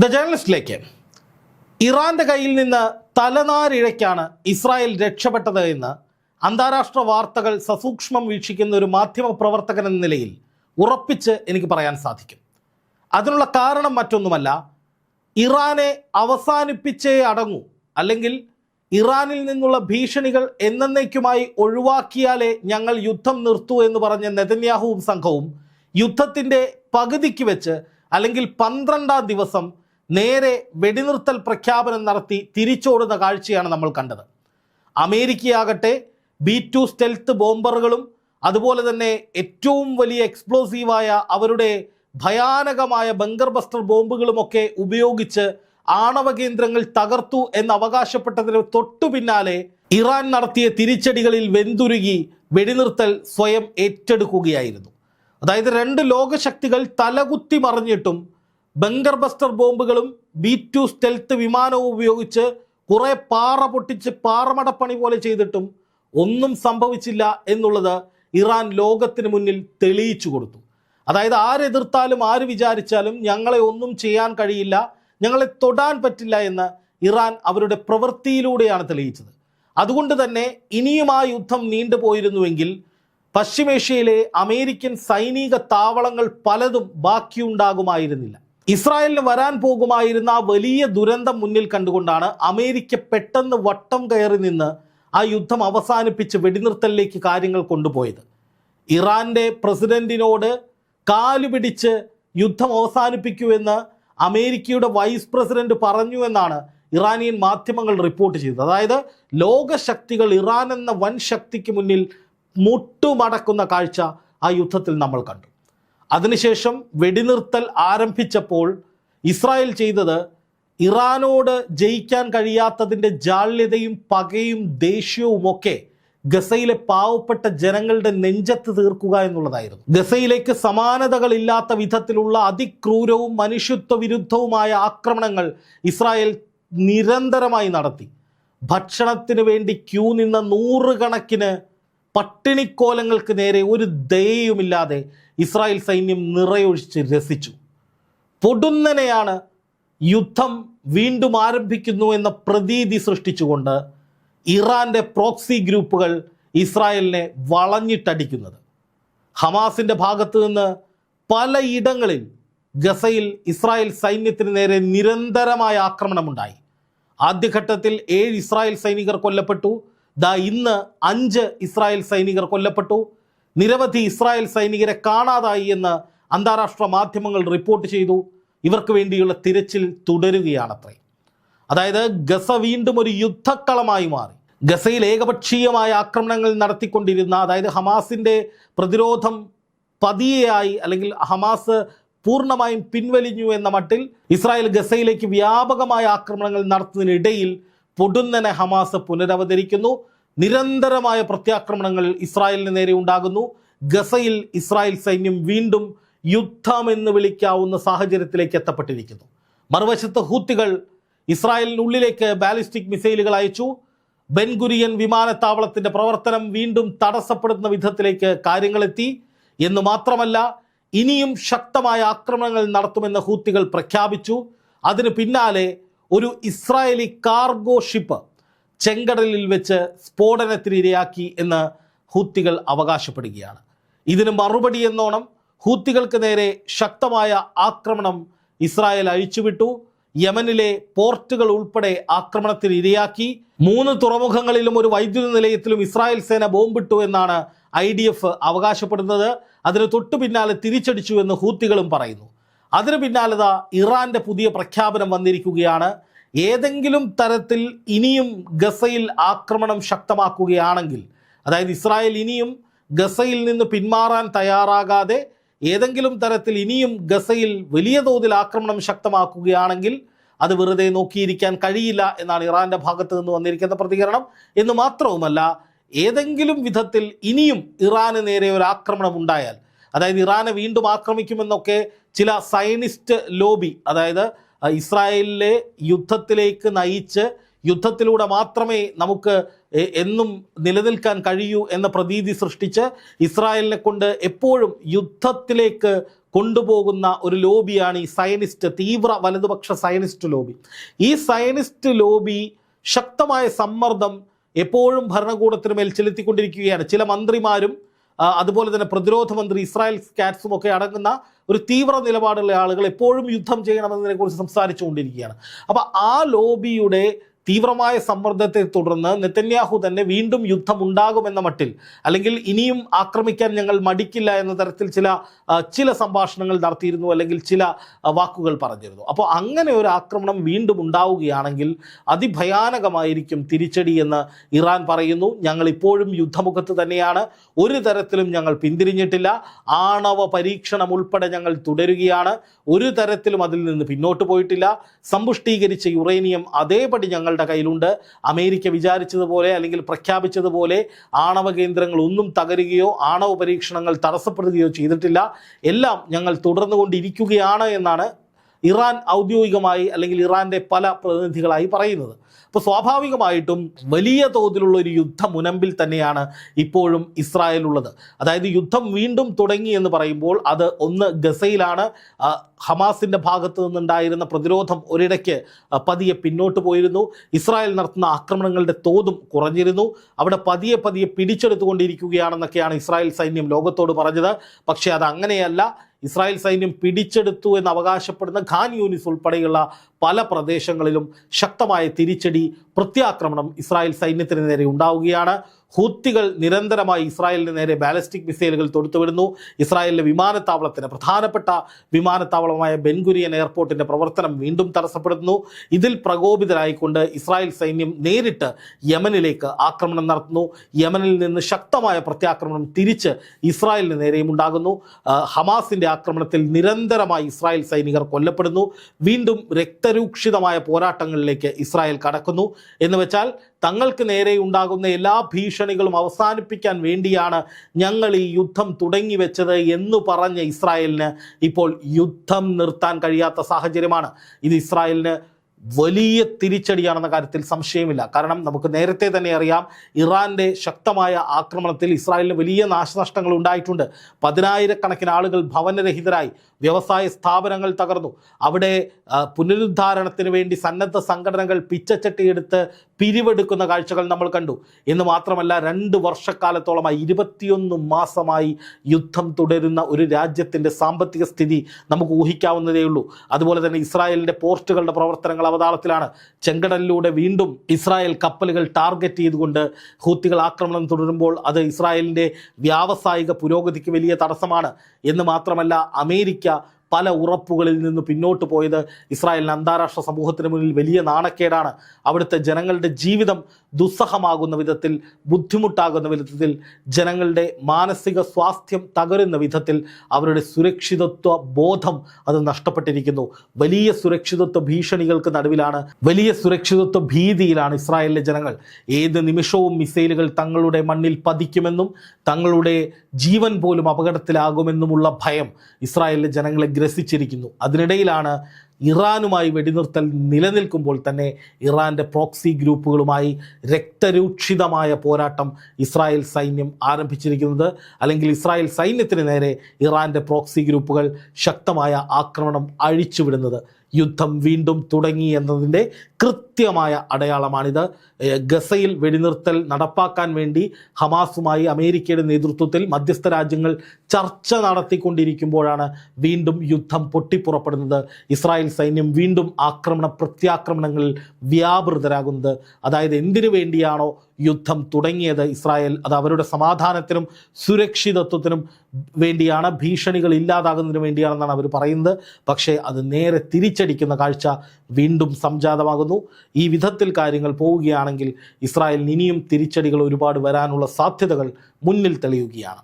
The ജേർണലിസ്റ്റിലേക്ക് ഇറാന്റെ കയ്യിൽ നിന്ന് തലനാരിഴയ്ക്കാണ് ഇസ്രായേൽ രക്ഷപ്പെട്ടത് എന്ന് അന്താരാഷ്ട്ര വാർത്തകൾ സസൂക്ഷ്മം വീക്ഷിക്കുന്ന ഒരു മാധ്യമ പ്രവർത്തകൻ എന്ന നിലയിൽ ഉറപ്പിച്ച് എനിക്ക് പറയാൻ സാധിക്കും. അതിനുള്ള കാരണം മറ്റൊന്നുമല്ല ഇറാനെ അവസാനിപ്പിച്ചേ അടങ്ങൂ. അല്ലെങ്കിൽ ഇറാനിൽ നിന്നുള്ള ഭീഷണികൾ എന്നേക്കുമായി ഒഴിവാക്കിയാലേ ഞങ്ങൾ യുദ്ധം നിർത്തൂ എന്ന് പറഞ്ഞ നെതന്യാഹുവും സംഘവും യുദ്ധത്തിന്റെ പകുതിക്ക് വെച്ച് അല്ലെങ്കിൽ പന്ത്രണ്ടാം ദിവസം നേരെ വെടിനിർത്തൽ പ്രഖ്യാപനം നടത്തി തിരിച്ചോടുന്ന കാഴ്ചയാണ് നമ്മൾ കണ്ടത്. അമേരിക്കയാകട്ടെ ബി ടു സ്റ്റെൽത്ത് ബോംബറുകളും അതുപോലെ തന്നെ ഏറ്റവും വലിയ എക്സ്പ്ലോസീവായ അവരുടെ ഭയാനകമായ ബങ്കർ ബസ്റ്റർ ബോംബുകളുമൊക്കെ ഉപയോഗിച്ച് ആണവ കേന്ദ്രങ്ങൾ തകർത്തു എന്ന് അവകാശപ്പെട്ടതിന് തൊട്ടു പിന്നാലെ ഇറാൻ നടത്തിയ തിരിച്ചടികളിൽ വെന്തുരുകി വെടിനിർത്തൽ സ്വയം ഏറ്റെടുക്കുകയായിരുന്നു. അതായത് രണ്ട് ലോകശക്തികൾ തലകുത്തി മറിഞ്ഞിട്ടും ബങ്കർ ബസ്റ്റർ ബോംബുകളും ബി ടു സ്റ്റെൽത്ത് വിമാനവും ഉപയോഗിച്ച് കുറേ പാറ പൊട്ടിച്ച് പാറമടപ്പണി പോലെ ചെയ്തിട്ടും ഒന്നും സംഭവിച്ചില്ല എന്നുള്ളത് ഇറാൻ ലോകത്തിന് മുന്നിൽ തെളിയിച്ചു കൊടുത്തു. അതായത് ആരെതിർത്താലും ആര് വിചാരിച്ചാലും ഞങ്ങളെ ഒന്നും ചെയ്യാൻ കഴിയില്ല ഞങ്ങളെ തൊടാൻ പറ്റില്ല എന്ന് ഇറാൻ അവരുടെ പ്രവൃത്തിയിലൂടെയാണ് തെളിയിച്ചത്. അതുകൊണ്ട് തന്നെ ഇനിയും ആ യുദ്ധം നീണ്ടുപോയിരുന്നുവെങ്കിൽ പശ്ചിമേഷ്യയിലെ അമേരിക്കൻ സൈനിക താവളങ്ങൾ പലതും ബാക്കിയുണ്ടാകുമായിരുന്നില്ല. ഇസ്രായേലിന് വരാൻ പോകുമായിരുന്ന ആ വലിയ ദുരന്തം മുന്നിൽ കണ്ടുകൊണ്ടാണ് അമേരിക്ക പെട്ടെന്ന് വട്ടം കയറി നിന്ന് ആ യുദ്ധം അവസാനിപ്പിച്ച് വെടിനിർത്തലിലേക്ക് കാര്യങ്ങൾ കൊണ്ടുപോയത്. ഇറാന്റെ പ്രസിഡന്റിനോട് കാലുപിടിച്ച് യുദ്ധം അവസാനിപ്പിക്കൂ എന്ന് അമേരിക്കയുടെ വൈസ് പ്രസിഡന്റ് പറഞ്ഞു എന്നാണ് ഇറാനിയൻ മാധ്യമങ്ങൾ റിപ്പോർട്ട് ചെയ്തത്. അതായത് ലോകശക്തികൾ ഇറാൻ എന്ന വൻ ശക്തിക്ക് മുന്നിൽ മുട്ടുമടക്കുന്ന കാഴ്ച ആ യുദ്ധത്തിൽ നമ്മൾ കണ്ടു. അതിനുശേഷം വെടിനിർത്തൽ ആരംഭിച്ചപ്പോൾ ഇസ്രായേൽ ചെയ്തത് ഇറാനോട് ജയിക്കാൻ കഴിയാത്തതിന്റെ ജാള്യതയും പകയും ദേഷ്യവുമൊക്കെ ഗസയിലെ പാവപ്പെട്ട ജനങ്ങളുടെ നെഞ്ചത്ത് തീർക്കുക എന്നുള്ളതായിരുന്നു. ഗസയിലേക്ക് സമാനതകളില്ലാത്ത വിധത്തിലുള്ള അതിക്രൂരവും മനുഷ്യത്വ വിരുദ്ധവുമായ ആക്രമണങ്ങൾ ഇസ്രായേൽ നിരന്തരമായി നടത്തി. ഭക്ഷണത്തിന് വേണ്ടി ക്യൂ നിന്ന നൂറുകണക്കിന് പട്ടിണിക്കോലങ്ങൾക്ക് നേരെ ഒരു ദയയുമില്ലാതെ ഇസ്രായേൽ സൈന്യം നിറയൊഴിച്ച് രസിച്ചു. പൊടുന്നനെയാണ് യുദ്ധം വീണ്ടും ആരംഭിക്കുന്നു എന്ന പ്രതീതി സൃഷ്ടിച്ചുകൊണ്ട് ഇറാന്റെ പ്രോക്സി ഗ്രൂപ്പുകൾ ഇസ്രായേലിനെ വളഞ്ഞിട്ടടിക്കുന്നത്. ഹമാസിന്റെ ഭാഗത്ത് നിന്ന് പലയിടങ്ങളിൽ ഗസയിൽ ഇസ്രായേൽ സൈന്യത്തിന് നേരെ നിരന്തരമായ ആക്രമണമുണ്ടായി. ആദ്യഘട്ടത്തിൽ ഏഴ് ഇസ്രായേൽ സൈനികർ കൊല്ലപ്പെട്ടു. ദാ ഇന്ന് അഞ്ച് ഇസ്രായേൽ സൈനികർ കൊല്ലപ്പെട്ടു. നിരവധി ഇസ്രായേൽ സൈനികരെ കാണാതായി എന്ന് അന്താരാഷ്ട്ര മാധ്യമങ്ങൾ റിപ്പോർട്ട് ചെയ്തു. ഇവർക്ക് വേണ്ടിയുള്ള തിരച്ചിൽ തുടരുകയാണത്രേ. അതായത് ഗസ വീണ്ടും ഒരു യുദ്ധക്കളമായി മാറി. ഗസയിൽ ഏകപക്ഷീയമായ ആക്രമണങ്ങൾ നടത്തിക്കൊണ്ടിരുന്ന അതായത് ഹമാസിന്റെ പ്രതിരോധം പതിയെയായി അല്ലെങ്കിൽ ഹമാസ് പൂർണമായും പിൻവലിഞ്ഞു എന്ന മട്ടിൽ ഇസ്രായേൽ ഗസയിലേക്ക് വ്യാപകമായ ആക്രമണങ്ങൾ നടത്തുന്നതിനിടയിൽ പൊടുന്നനെ ഹമാസ് പുനരവതരിക്കുന്നു. നിരന്തരമായ പ്രത്യാക്രമണങ്ങൾ ഇസ്രായേലിന് നേരെ ഉണ്ടാകുന്നു. ഗസയിൽ ഇസ്രായേൽ സൈന്യം വീണ്ടും യുദ്ധം എന്ന് വിളിക്കാവുന്ന സാഹചര്യത്തിലേക്ക് എത്തപ്പെട്ടിരിക്കുന്നു. മറുവശത്ത് ഹൂത്തികൾ ഇസ്രായേലിനുള്ളിലേക്ക് ബാലിസ്റ്റിക് മിസൈലുകൾ അയച്ചു. ബെൻഗുരിയൻ വിമാനത്താവളത്തിന്റെ പ്രവർത്തനം വീണ്ടും തടസ്സപ്പെടുന്ന വിധത്തിലേക്ക് കാര്യങ്ങളെത്തി എന്ന് മാത്രമല്ല ഇനിയും ശക്തമായ ആക്രമണങ്ങൾ നടത്തുമെന്ന് ഹൂത്തികൾ പ്രഖ്യാപിച്ചു. അതിന് പിന്നാലെ ഒരു ഇസ്രായേലി കാർഗോ ഷിപ്പ് ചെങ്കടലിൽ വെച്ച് സ്ഫോടനത്തിന് ഇരയാക്കി എന്ന് ഹൂത്തികൾ അവകാശപ്പെടുകയാണ്. ഇതിന് മറുപടി എന്നോണം ഹൂത്തികൾക്ക് നേരെ ശക്തമായ ആക്രമണം ഇസ്രായേൽ അഴിച്ചുവിട്ടു. യമനിലെ പോർട്ടുകൾ ഉൾപ്പെടെ ആക്രമണത്തിന് ഇരയാക്കി. മൂന്ന് തുറമുഖങ്ങളിലും ഒരു വൈദ്യുത നിലയത്തിലും ഇസ്രായേൽ സേന ബോംബിട്ടു എന്നാണ് ഐ ഡി എഫ് അവകാശപ്പെടുന്നത്. അതിന് തൊട്ടു പിന്നാലെ തിരിച്ചടിച്ചു എന്ന് ഹൂത്തികളും പറയുന്നു. അതിന് പിന്നാലെ ഇറാന്റെ പുതിയ പ്രഖ്യാപനം വന്നിരിക്കുകയാണ്. ഏതെങ്കിലും തരത്തിൽ ഇനിയും ഗസയിൽ ആക്രമണം ശക്തമാക്കുകയാണെങ്കിൽ അതായത് ഇസ്രായേൽ ഇനിയും ഗസയിൽ നിന്ന് പിന്മാറാൻ തയ്യാറാകാതെ ഏതെങ്കിലും തരത്തിൽ ഇനിയും ഗസയിൽ വലിയ തോതിൽ ആക്രമണം ശക്തമാക്കുകയാണെങ്കിൽ അത് വെറുതെ നോക്കിയിരിക്കാൻ കഴിയില്ല എന്നാണ് ഇറാന്റെ ഭാഗത്ത് നിന്ന് വന്നിരിക്കുന്ന പ്രതികരണം. എന്ന് മാത്രവുമല്ല ഏതെങ്കിലും വിധത്തിൽ ഇനിയും ഇറാന് നേരെ ഒരു ആക്രമണം ഉണ്ടായാൽ അതായത് ഇറാനെ വീണ്ടും ആക്രമിക്കുമെന്നൊക്കെ ചില സയനിസ്റ്റ് ലോബി അതായത് ഇസ്രായേലിലെ യുദ്ധത്തിലേക്ക് നയിച്ച് യുദ്ധത്തിലൂടെ മാത്രമേ നമുക്ക് എന്നും നിലനിൽക്കാൻ കഴിയൂ എന്ന പ്രതീതി സൃഷ്ടിച്ച് ഇസ്രായേലിനെ കൊണ്ട് എപ്പോഴും യുദ്ധത്തിലേക്ക് കൊണ്ടുപോകുന്ന ഒരു ലോബിയാണ് ഈ സയനിസ്റ്റ് തീവ്ര വലതുപക്ഷ സയനിസ്റ്റ് ലോബി. ഈ സയനിസ്റ്റ് ലോബി ശക്തമായ സമ്മർദ്ദം എപ്പോഴും ഭരണകൂടത്തിന് മേൽ ചെലുത്തിക്കൊണ്ടിരിക്കുകയാണ്. ചില മന്ത്രിമാരും അതുപോലെ തന്നെ പ്രതിരോധ മന്ത്രി ഇസ്രായേൽ സ്കാറ്റ്സും ഒക്കെ അടങ്ങുന്ന ഒരു തീവ്ര നിലപാടുള്ള ആളുകൾ എപ്പോഴും യുദ്ധം ചെയ്യണമെന്നതിനെ കുറിച്ച് സംസാരിച്ചുകൊണ്ടിരിക്കുകയാണ്. അപ്പോൾ ആ ലോബിയുടെ തീവ്രമായ സമ്മർദ്ദത്തെ തുടർന്ന് നെത്തന്യാഹു തന്നെ വീണ്ടും യുദ്ധം ഉണ്ടാകുമെന്ന മട്ടിൽ അല്ലെങ്കിൽ ഇനിയും ആക്രമിക്കാൻ ഞങ്ങൾ മടിക്കില്ല എന്ന തരത്തിൽ ചില ചില സംഭാഷണങ്ങൾ നടത്തിയിരുന്നു അല്ലെങ്കിൽ ചില വാക്കുകൾ പറഞ്ഞിരുന്നു. അപ്പോൾ അങ്ങനെ ഒരു ആക്രമണം വീണ്ടും ഉണ്ടാവുകയാണെങ്കിൽ അതിഭയാനകമായിരിക്കും തിരിച്ചടി എന്ന് ഇറാൻ പറയുന്നു. ഞങ്ങൾ ഇപ്പോഴും യുദ്ധമുഖത്ത് തന്നെയാണ്. ഒരു തരത്തിലും ഞങ്ങൾ പിന്തിരിഞ്ഞിട്ടില്ല. ആണവ പരീക്ഷണം ഉൾപ്പെടെ ഞങ്ങൾ തുടരുകയാണ്. ഒരു തരത്തിലും അതിൽ നിന്ന് പിന്നോട്ട് പോയിട്ടില്ല. സമ്പുഷ്ടീകരിച്ച യുറേനിയം അതേപടി ഞങ്ങളുടെ കയ്യിലുണ്ട്. അമേരിക്ക വിചാരിച്ചതുപോലെ അല്ലെങ്കിൽ പ്രഖ്യാപിച്ചതുപോലെ ആണവ കേന്ദ്രങ്ങൾ ഒന്നും തകരുകയോ ആണവ പരീക്ഷണങ്ങൾ തടസ്സപ്പെടുകയോ ചെയ്തിട്ടില്ല. എല്ലാം ഞങ്ങൾ തുടർന്നുകൊണ്ടിരിക്കുകയാണ് എന്നാണ് ഇറാൻ ഔദ്യോഗികമായി അല്ലെങ്കിൽ ഇറാന്റെ പല പ്രതിനിധികളായി പറയുന്നത്. അപ്പോൾ സ്വാഭാവികമായിട്ടും വലിയ തോതിലുള്ള ഒരു യുദ്ധ മുനമ്പിൽ തന്നെയാണ് ഇപ്പോഴും ഇസ്രായേൽ ഉള്ളത് അതായത് യുദ്ധം വീണ്ടും തുടങ്ങി എന്ന് പറയുമ്പോൾ അത് ഒന്ന് ഗസയിലാണ്. ഹമാസിന്റെ ഭാഗത്ത് നിന്നുണ്ടായിരുന്ന പ്രതിരോധം ഒരിടയ്ക്ക് പതിയെ പിന്നോട്ട് പോയിരുന്നു. ഇസ്രായേൽ നടത്തുന്ന ആക്രമണങ്ങളുടെ തോതും കുറഞ്ഞിരുന്നു. അവിടെ പതിയെ പതിയെ പിടിച്ചെടുത്തുകൊണ്ടിരിക്കുകയാണെന്നൊക്കെയാണ് ഇസ്രായേൽ സൈന്യം ലോകത്തോട് പറഞ്ഞത്. പക്ഷേ അത് അങ്ങനെയല്ല. ഇസ്രായേൽ സൈന്യം പിടിച്ചെടുത്തു എന്ന് അവകാശപ്പെടുന്ന ഖാൻ യൂനിസ് ഉൾപ്പെടെയുള്ള പല പ്രദേശങ്ങളിലും ശക്തമായ തിരിച്ചടി പ്രത്യാക്രമണം ഇസ്രായേൽ സൈന്യത്തിന് നേരെ ഉണ്ടാവുകയാണ്. ഹൂത്തികൾ നിരന്തരമായി ഇസ്രായേലിന് നേരെ ബാലിസ്റ്റിക് മിസൈലുകൾ തൊടുത്തുവിടുന്നു. ഇസ്രായേലിലെ വിമാനത്താവളത്തിന് പ്രധാനപ്പെട്ട വിമാനത്താവളമായ ബെൻഗുരിയൻ എയർപോർട്ടിന്റെ പ്രവർത്തനം വീണ്ടും തടസ്സപ്പെടുന്നു. ഇതിൽ പ്രകോപിതരായിക്കൊണ്ട് ഇസ്രായേൽ സൈന്യം നേരിട്ട് യമനിലേക്ക് ആക്രമണം നടത്തുന്നു. യമനിൽ നിന്ന് ശക്തമായ പ്രത്യാക്രമണം തിരിച്ച് ഇസ്രായേലിന് നേരെയും ഉണ്ടാകുന്നു. ഹമാസിന്റെ ആക്രമണത്തിൽ നിരന്തരമായി ഇസ്രായേൽ സൈനികർ കൊല്ലപ്പെടുന്നു. വീണ്ടും രക്തരൂക്ഷിതമായ പോരാട്ടങ്ങളിലേക്ക് ഇസ്രായേൽ കടക്കുന്നു. എന്ന് വെച്ചാൽ തങ്ങൾക്ക് നേരെ ഉണ്ടാകുന്ന എല്ലാ ഭീഷണികളും അവസാനിപ്പിക്കാൻ വേണ്ടിയാണ് ഞങ്ങൾ ഈ യുദ്ധം തുടങ്ങി വെച്ചത് എന്ന് പറഞ്ഞ ഇസ്രായേലിന് ഇപ്പോൾ യുദ്ധം നിർത്താൻ കഴിയാത്ത സാഹചര്യമാണ്. ഇത് ഇസ്രായേലിന് വലിയ തിരിച്ചടിയാണെന്ന കാര്യത്തിൽ സംശയമില്ല. കാരണം നമുക്ക് നേരത്തെ തന്നെ അറിയാം ഇറാന്റെ ശക്തമായ ആക്രമണത്തിൽ ഇസ്രായേലിന് വലിയ നാശനഷ്ടങ്ങൾ ഉണ്ടായിട്ടുണ്ട്. പതിനായിരക്കണക്കിന് ആളുകൾ ഭവനരഹിതരായി വ്യവസായ സ്ഥാപനങ്ങൾ തകർന്നു. അവിടെ പുനരുദ്ധാരണത്തിന് വേണ്ടി സന്നദ്ധ സംഘടനകൾ പിച്ചച്ചട്ടിയെടുത്ത് പിരിവെടുക്കുന്ന കാഴ്ചകൾ നമ്മൾ കണ്ടു. എന്ന് മാത്രമല്ല രണ്ട് വർഷക്കാലത്തോളമായി ഇരുപത്തിയൊന്ന് മാസമായി യുദ്ധം തുടരുന്ന ഒരു രാജ്യത്തിന്റെ സാമ്പത്തിക സ്ഥിതി നമുക്ക് ഊഹിക്കാവുന്നതേ ഉള്ളൂ. അതുപോലെ തന്നെ ഇസ്രായേലിന്റെ പോർട്ടുകളുടെ പ്രവർത്തനങ്ങൾ അവതാളത്തിലാണ്. ചെങ്കടലിലൂടെ വീണ്ടും ഇസ്രായേൽ കപ്പലുകൾ ടാർഗറ്റ് ചെയ്തുകൊണ്ട് ഹൂത്തികൾ ആക്രമണം തുടരുമ്പോൾ അത് ഇസ്രായേലിന്റെ വ്യാവസായിക പുരോഗതിക്ക് വലിയ തടസ്സമാണ്. എന്ന് മാത്രമല്ല അമേരിക്ക പല ഉറപ്പുകളിൽ നിന്ന് പിന്നോട്ട് പോയത് ഇസ്രായേലിന് അന്താരാഷ്ട്ര സമൂഹത്തിന് മുന്നിൽ വലിയ നാണക്കേടാണ്. അവിടുത്തെ ജനങ്ങളുടെ ജീവിതം ദുസ്സഹമാകുന്ന വിധത്തിൽ ബുദ്ധിമുട്ടാകുന്ന വിധത്തിൽ ജനങ്ങളുടെ മാനസിക സ്വാസ്ഥ്യം തകരുന്ന വിധത്തിൽ അവരുടെ സുരക്ഷിതത്വ ബോധം അത് നഷ്ടപ്പെട്ടിരിക്കുന്നു. വലിയ സുരക്ഷിതത്വ ഭീഷണികൾക്ക് നടുവിലാണ് വലിയ സുരക്ഷിതത്വ ഭീതിയിലാണ് ഇസ്രായേലിലെ ജനങ്ങൾ. ഏത് നിമിഷവും മിസൈലുകൾ തങ്ങളുടെ മണ്ണിൽ പതിക്കുമെന്നും തങ്ങളുടെ ജീവൻ പോലും അപകടത്തിലാകുമെന്നുമുള്ള ഭയം ഇസ്രായേലിലെ ജനങ്ങളെ ഗ്രസിച്ചിരിക്കുന്നു. അതിനിടയിലാണ് ഇറാനുമായി വെടിനിർത്തൽ നിലനിൽക്കുമ്പോൾ തന്നെ ഇറാന്റെ പ്രോക്സി ഗ്രൂപ്പുകളുമായി രക്തരൂക്ഷിതമായ പോരാട്ടം ഇസ്രായേൽ സൈന്യം ആരംഭിച്ചിരിക്കുന്നത്. അല്ലെങ്കിൽ ഇസ്രായേൽ സൈന്യത്തിന് നേരെ ഇറാന്റെ പ്രോക്സി ഗ്രൂപ്പുകൾ ശക്തമായ ആക്രമണം അഴിച്ചുവിടുന്നത്. യുദ്ധം വീണ്ടും തുടങ്ങി എന്നതിന്റെ കൃത്യമായ അടയാളമാണിത്. ഗസയിൽ വെടിനിർത്തൽ നടപ്പാക്കാൻ വേണ്ടി ഹമാസുമായി അമേരിക്കയുടെ നേതൃത്വത്തിൽ മധ്യസ്ഥ രാജ്യങ്ങൾ ചർച്ച നടത്തിക്കൊണ്ടിരിക്കുമ്പോഴാണ് വീണ്ടും യുദ്ധം പൊട്ടിപ്പുറപ്പെടുന്നത്. ഇസ്രായേൽ സൈന്യം വീണ്ടും ആക്രമണ പ്രത്യാക്രമണങ്ങളിൽ വ്യാപൃതരാകുന്നത്. അതായത് എന്തിനു വേണ്ടിയാണോ യുദ്ധം തുടങ്ങിയത്? ഇസ്രായേൽ അത് അവരുടെ സമാധാനത്തിനും സുരക്ഷിതത്വത്തിനും വേണ്ടിയാണ് ഭീഷണികൾ ഇല്ലാതാകുന്നതിന് വേണ്ടിയാണെന്നാണ് അവർ പറയുന്നത്. പക്ഷേ അത് നേരെ തിരിച്ചടിക്കുന്ന കാഴ്ച വീണ്ടും സംജാതമാകുന്നു. ഈ വിധത്തിൽ കാര്യങ്ങൾ പോവുകയാണെങ്കിൽ ഇസ്രായേലിന് ഇനിയും തിരിച്ചടികൾ ഒരുപാട് വരാനുള്ള സാധ്യതകൾ മുന്നിൽ തെളിയുകയാണ്.